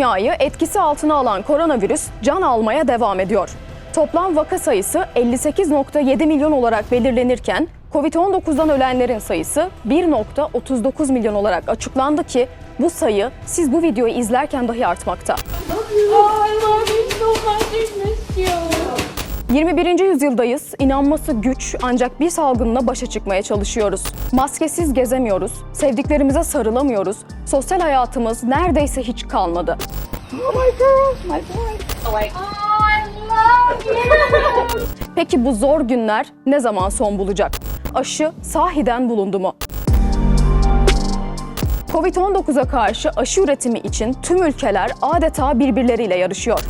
dünyayı etkisi altına alan koronavirüs can almaya devam ediyor. Toplam vaka sayısı 58.7 milyon olarak belirlenirken Covid-19'dan ölenlerin sayısı 1.39 milyon olarak açıklandı ki bu sayı siz bu videoyu izlerken dahi artmakta. 21. yüzyıldayız. İnanması güç ancak bir salgınla başa çıkmaya çalışıyoruz. Maskesiz gezemiyoruz, sevdiklerimize sarılamıyoruz. Sosyal hayatımız neredeyse hiç kalmadı. Oh my girls, my boys. Oh, oh, I love you. Peki bu zor günler ne zaman son bulacak? Aşı sahiden bulundu mu? Covid-19'a karşı aşı üretimi için tüm ülkeler adeta birbirleriyle yarışıyor.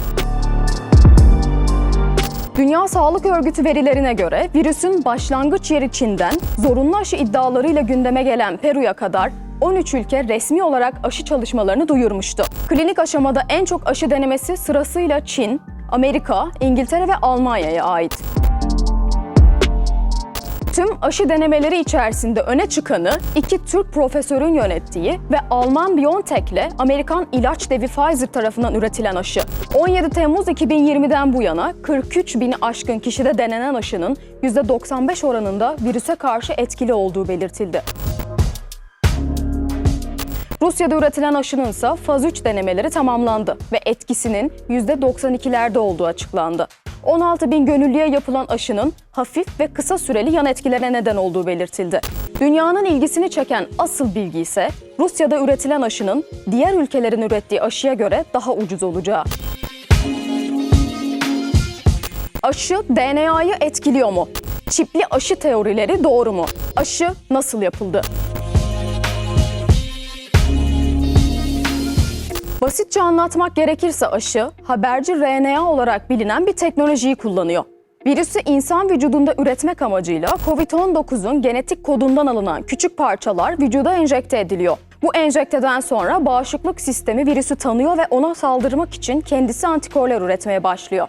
Dünya Sağlık Örgütü verilerine göre virüsün başlangıç yeri Çin'den zorunlu aşı iddialarıyla gündeme gelen Peru'ya kadar 13 ülke resmi olarak aşı çalışmalarını duyurmuştu. Klinik aşamada en çok aşı denemesi sırasıyla Çin, Amerika, İngiltere ve Almanya'ya ait. Tüm aşı denemeleri içerisinde öne çıkanı iki Türk profesörün yönettiği ve Alman BioNTech ile Amerikan ilaç devi Pfizer tarafından üretilen aşı. 17 Temmuz 2020'den bu yana 43 bini aşkın kişide denenen aşının %95 oranında virüse karşı etkili olduğu belirtildi. Rusya'da üretilen aşının ise faz 3 denemeleri tamamlandı ve etkisinin %92'lerde olduğu açıklandı. 16 bin gönüllüye yapılan aşının hafif ve kısa süreli yan etkilere neden olduğu belirtildi. Dünyanın ilgisini çeken asıl bilgi ise Rusya'da üretilen aşının diğer ülkelerin ürettiği aşıya göre daha ucuz olacağı. Aşı DNA'yı etkiliyor mu? Çipli aşı teorileri doğru mu? Aşı nasıl yapıldı? Basitçe anlatmak gerekirse aşı, haberci RNA olarak bilinen bir teknolojiyi kullanıyor. Virüsü insan vücudunda üretmek amacıyla COVID-19'un genetik kodundan alınan küçük parçalar vücuda enjekte ediliyor. Bu enjekteden sonra bağışıklık sistemi virüsü tanıyor ve ona saldırmak için kendisi antikorlar üretmeye başlıyor.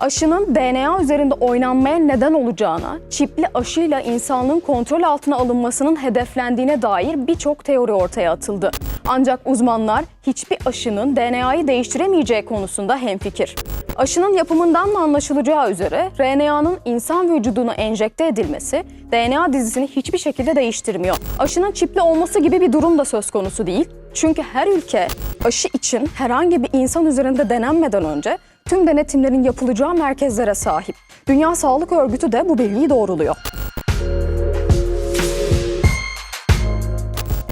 Aşının DNA üzerinde oynanmaya neden olacağına, çipli aşıyla insanlığın kontrol altına alınmasının hedeflendiğine dair birçok teori ortaya atıldı. Ancak uzmanlar hiçbir aşının DNA'yı değiştiremeyeceği konusunda hemfikir. Aşının yapımından da anlaşılacağı üzere RNA'nın insan vücuduna enjekte edilmesi DNA dizisini hiçbir şekilde değiştirmiyor. Aşının çipli olması gibi bir durum da söz konusu değil. Çünkü her ülke aşı için herhangi bir insan üzerinde denenmeden önce tüm denetimlerin yapılacağı merkezlere sahip. Dünya Sağlık Örgütü de bu bilgiyi doğruluyor.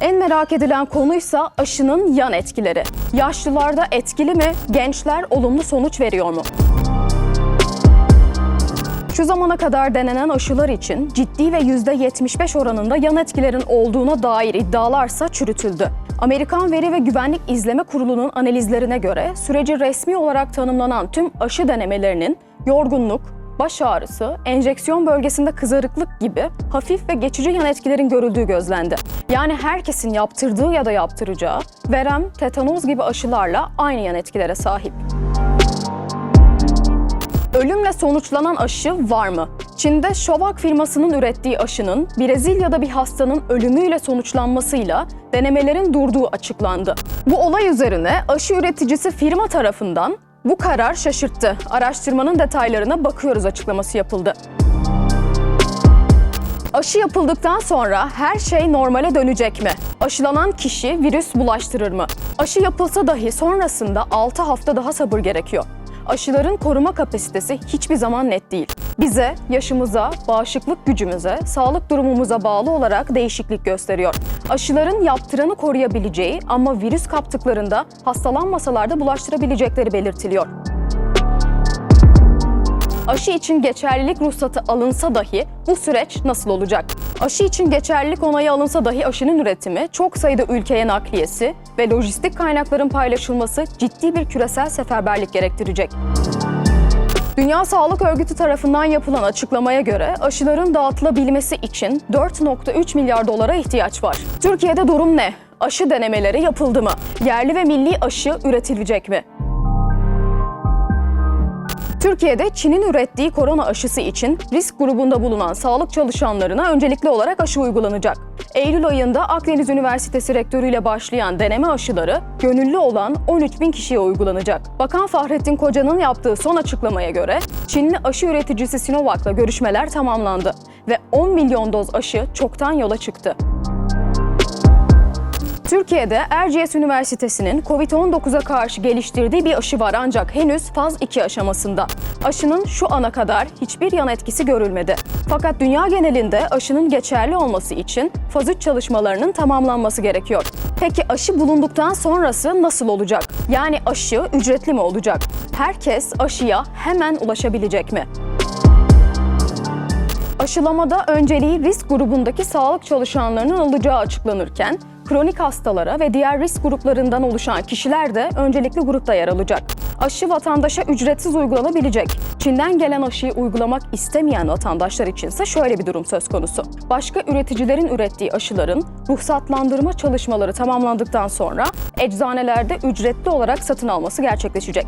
En merak edilen konuysa aşının yan etkileri. Yaşlılarda etkili mi? Gençler olumlu sonuç veriyor mu? Şu zamana kadar denenen aşılar için ciddi ve %75 oranında yan etkilerin olduğuna dair iddialarsa çürütüldü. Amerikan Veri ve Güvenlik İzleme Kurulu'nun analizlerine göre süreci resmi olarak tanımlanan tüm aşı denemelerinin yorgunluk, baş ağrısı, enjeksiyon bölgesinde kızarıklık gibi hafif ve geçici yan etkilerin görüldüğü gözlendi. Yani herkesin yaptırdığı ya da yaptıracağı verem, tetanoz gibi aşılarla aynı yan etkilere sahip. Ölümle sonuçlanan aşı var mı? Çin'de Shovak firmasının ürettiği aşının Brezilya'da bir hastanın ölümüyle sonuçlanmasıyla denemelerin durduğu açıklandı. Bu olay üzerine aşı üreticisi firma tarafından bu karar şaşırttı. Araştırmanın detaylarına bakıyoruz açıklaması yapıldı. Aşı yapıldıktan sonra her şey normale dönecek mi? Aşılanan kişi virüs bulaştırır mı? Aşı yapılsa dahi sonrasında 6 hafta daha sabır gerekiyor. Aşıların koruma kapasitesi hiçbir zaman net değil. Bize, yaşımıza, bağışıklık gücümüze, sağlık durumumuza bağlı olarak değişiklik gösteriyor. Aşıların yaptıranı koruyabileceği ama virüs kaptıklarında hastalanmasalar da bulaştırabilecekleri belirtiliyor. Aşı için geçerlilik ruhsatı alınsa dahi bu süreç nasıl olacak? Aşı için geçerlilik onayı alınsa dahi aşının üretimi, çok sayıda ülkeye nakliyesi ve lojistik kaynakların paylaşılması ciddi bir küresel seferberlik gerektirecek. Dünya Sağlık Örgütü tarafından yapılan açıklamaya göre aşıların dağıtılabilmesi için 4.3 milyar dolara ihtiyaç var. Türkiye'de durum ne? Aşı denemeleri yapıldı mı? Yerli ve milli aşı üretilecek mi? Türkiye'de Çin'in ürettiği korona aşısı için risk grubunda bulunan sağlık çalışanlarına öncelikli olarak aşı uygulanacak. Eylül ayında Akdeniz Üniversitesi rektörüyle başlayan deneme aşıları gönüllü olan 13 bin kişiye uygulanacak. Bakan Fahrettin Koca'nın yaptığı son açıklamaya göre Çinli aşı üreticisi Sinovac'la görüşmeler tamamlandı ve 10 milyon doz aşı çoktan yola çıktı. Türkiye'de Erciyes Üniversitesi'nin COVID-19'a karşı geliştirdiği bir aşı var ancak henüz faz 2 aşamasında. Aşının şu ana kadar hiçbir yan etkisi görülmedi. Fakat dünya genelinde aşının geçerli olması için faz 3 çalışmalarının tamamlanması gerekiyor. Peki aşı bulunduktan sonrası nasıl olacak? Yani aşı ücretli mi olacak? Herkes aşıya hemen ulaşabilecek mi? Aşılamada önceliği risk grubundaki sağlık çalışanlarının alacağı açıklanırken, kronik hastalara ve diğer risk gruplarından oluşan kişiler de öncelikli grupta yer alacak. Aşı vatandaşa ücretsiz uygulanabilecek. Çin'den gelen aşıyı uygulamak istemeyen vatandaşlar içinse şöyle bir durum söz konusu. Başka üreticilerin ürettiği aşıların ruhsatlandırma çalışmaları tamamlandıktan sonra eczanelerde ücretli olarak satın alması gerçekleşecek.